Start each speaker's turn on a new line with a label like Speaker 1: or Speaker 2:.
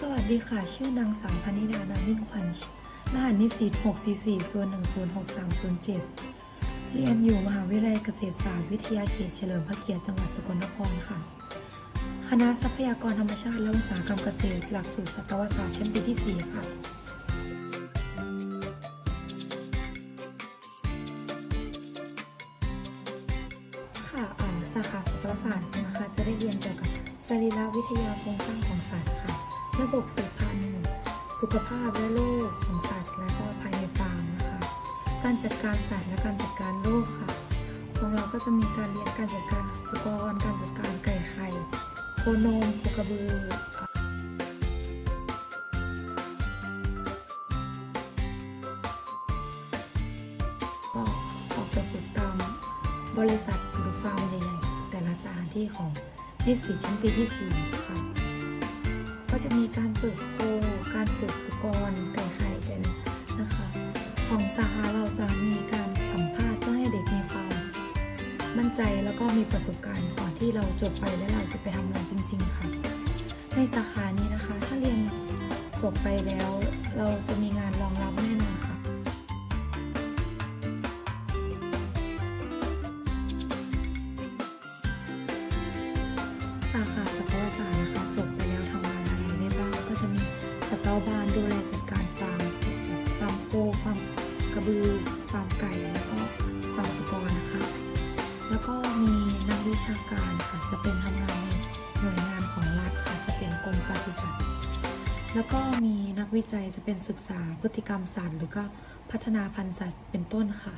Speaker 1: สวัสดีค่ะ ชื่อนางสาวพนิดานามิ่งขวัญรหัสนิสิต644ส่วน106307 เรียนอยู่มหาวิทยาลัยเกษตรศาสตร์วิทยาเขตเฉลิมพระเกียรติจังหวัดสกลนครค่ะ คณะทรัพยากรธรรมชาติและอุตสาหกรรมเกษตร หลักสูตรสัตวศาสตร์ชั้นปีที่ 4 ค่ะค่ะสาขาสัตวศาสตร์นะคะ จะได้เรียนเกี่ยวกับสรีรวิทยาโครงสร้างของสัตว์ค่ะ ระบบสืบพันธุ์ สุขภาพและโรคของสัตว์และก็ภายในฟาร์มนะคะ การจัดการสัตว์และการจัดการโรคค่ะ ของเราก็จะมีการเรียนการจัดการสุกร การจัดการไก่ไข่โคนมโคกระบืออ่าก็ออกไปฝึกตามบริษัทหรือฟาร์มใหญ่ๆแต่ละสถานที่ของนิสิตชั้นปีที่ 4 ค่ะ ก็จะมีการฝึกโค การฝึกสุกรไก่ไข่กันนะคะ ของสาขาเราจะมีการสัมภาษณ์เพื่อให้เด็กมีความมั่นใจแล้วก็มีประสบการณ์ก่อนที่เราจบไปและเราจะไปทำงานจริง ๆ ค่ะ ในสาขานี้นะคะ ถ้าเรียนจบไปแล้ว เราจะมีงานรองรับแน่นอนค่ะสาขา บือฟาร์มไก่แล้วก็ฟาร์มสุกรนะคะ แล้วก็มีนักวิชาการค่ะจะเป็นทำงานในหน่วยงานของรัฐค่ะจะเป็นกรมปศุสัตว์แล้วก็มีนักวิจัยจะเป็นศึกษาพฤติกรรมสัตว์หรือก็พัฒนาพันธุ์สัตว์เป็นต้นค่ะ